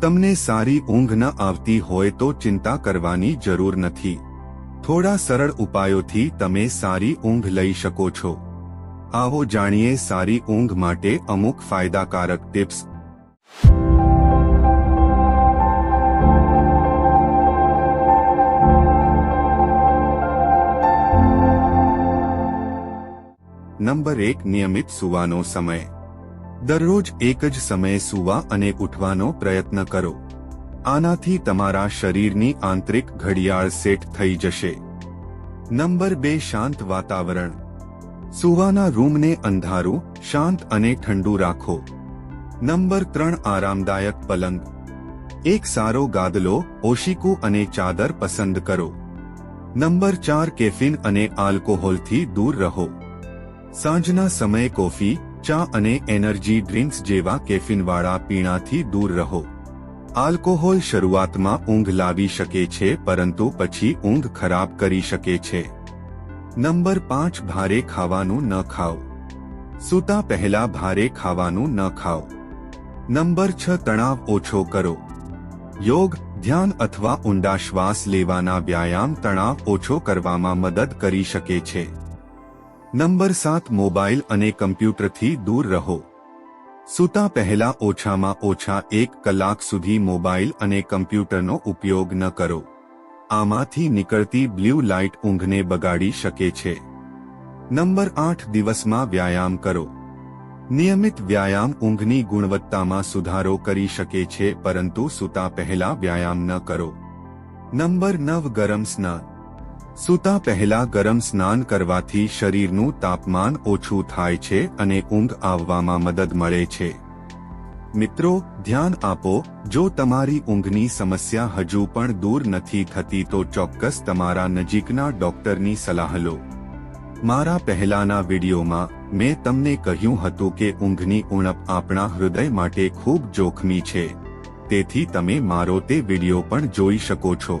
તમને સારી ઊંઘ ન આવતી હોય તો ચિંતા કરવાની જરૂર નથી. થોડા સરળ ઉપાયોથી તમે સારી ઊંઘ લઈ શકો છો. આવો જાણીએ સારી ઊંઘ માટે અમુક ફાયદાકારક ટિપ્સ. નંબર એક, નિયમિત સૂવાનો સમય. દરરોજ એક જ સમયે સૂવા અને ઉઠવાનો પ્રયત્ન કરો. આનાથી તમારા શરીરની આંતરિક ઘડિયાળ સેટ થઈ જશે. નંબર બે, શાંત વાતાવરણ. સૂવાના રૂમને અંધારું, શાંત અને ઠંડુ રાખો. નંબર ત્રણ, આરામદાયક પલંગ. એક સારો ગાદલો, ઓશિકુ અને ચાદર પસંદ કરો. નંબર ચાર, કેફિન અને આલ્કોહોલથી દૂર રહો. સાંજના સમયે કોફી ચા અને એનર્જી ડ્રિંક્સ જેવા કેફિનવાળા પીણાથી દૂર રહો. આલ્કોહોલ શરૂઆતમાં ઊંઘ લાવી શકે છે, પરંતુ પછી ઊંઘ ખરાબ કરી શકે છે. નંબર પાંચ, ભારે ખાવાનું ન ખાઓ. સૂતા પહેલા ભારે ખાવાનું ન ખાઓ. નંબર છ, તણાવ ઓછો કરો. યોગ, ધ્યાન અથવા ઊંડા શ્વાસ લેવાના વ્યાયામ તણાવ ઓછો કરવામાં મદદ કરી શકે છે. નંબર સાત, મોબાઈલ અને કમ્પ્યુટરથી દૂર રહો. સૂતા પહેલા ઓછામાં ઓછા એક કલાક સુધી મોબાઈલ અને કમ્પ્યુટરનો ઉપયોગ ન કરો. આમાંથી નીકળતી બ્લુ લાઇટ ઊંઘને બગાડી શકે છે. નંબર આઠ, દિવસમાં વ્યાયામ કરો. નિયમિત વ્યાયામ ઊંઘની ગુણવત્તામાં સુધારો કરી શકે છે, પરંતુ સૂતા પહેલા વ્યાયામ ન કરો. નંબર નવ, ગરમ સ્નાન. સૂતા પહેલા ગરમ સ્નાન કરવાથી શરીરનું તાપમાન ઓછું થાય છે અને ઊંઘ આવવામાં મદદ મળે છે. મિત્રો, ધ્યાન આપો, જો તમારી ઊંઘની સમસ્યા હજુ પણ દૂર નથી થતી તો ચોક્કસ તમારા નજીકના ડોક્ટરની સલાહ લો. મારા પહેલાના વિડીયોમાં મેં તમને કહ્યું હતું કે ઊંઘની ઉણપ આપણા હૃદય માટે ખૂબ જોખમી છે. તેથી તમે મારો તે વીડિયો પણ જોઈ શકો છો.